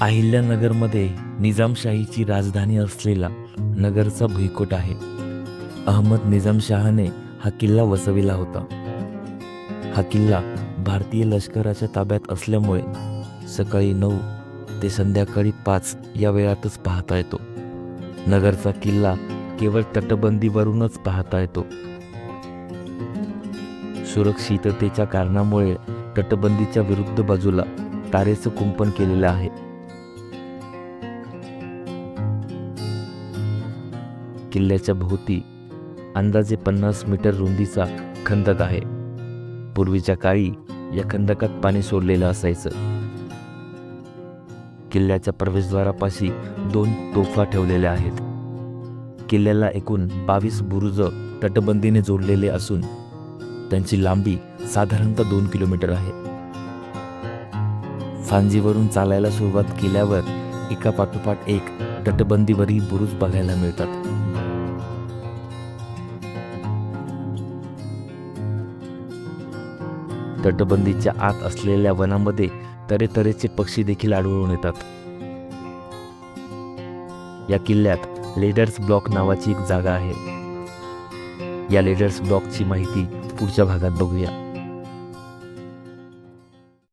अहिल्यानगरमध्ये निजामशाहीची राजधानी असलेला नगरचा भुईकोट आहे. अहमद निजामशहाने हा किल्ला वसविला होता. हा किल्ला भारतीय लष्कराच्या ताब्यात असल्यामुळे सकाळी नऊ ते संध्याकाळी पाच या वेळातच पाहता येतो. नगरचा किल्ला केवळ तटबंदीवरूनच पाहता येतो. सुरक्षिततेच्या कारणामुळे तटबंदीच्या विरुद्ध बाजूला तारेचं कुंपण केलेलं आहे. किल्ल्याच्या भोवती अंदाजे पन्नास मीटर रुंदीचा खंदक आहे. पूर्वीच्या काळी या खंदकात पाणी सोडलेलं असायचं. किल्ल्याच्या प्रवेशद्वारापाशी दोन तोफा ठेवलेल्या आहेत. किल्ल्याला एकूण बावीस बुरुज तटबंदीने जोडलेले असून त्यांची लांबी साधारणतः दोन किलोमीटर आहे. फांजीवरून चालायला सुरुवात केल्यावर एका पाठोपाठ एक तटबंदीवरील बुरुज बघायला मिळतात. तटबंदीच्या आत असलेल्या वनामध्ये तरेतरेचे पक्षी देखील आढळून येतात. या किल्ल्यात लेडर्स ब्लॉक नावाची एक जागा आहे. या लेडर्स ब्लॉकची माहिती पुढच्या भागात बघूया.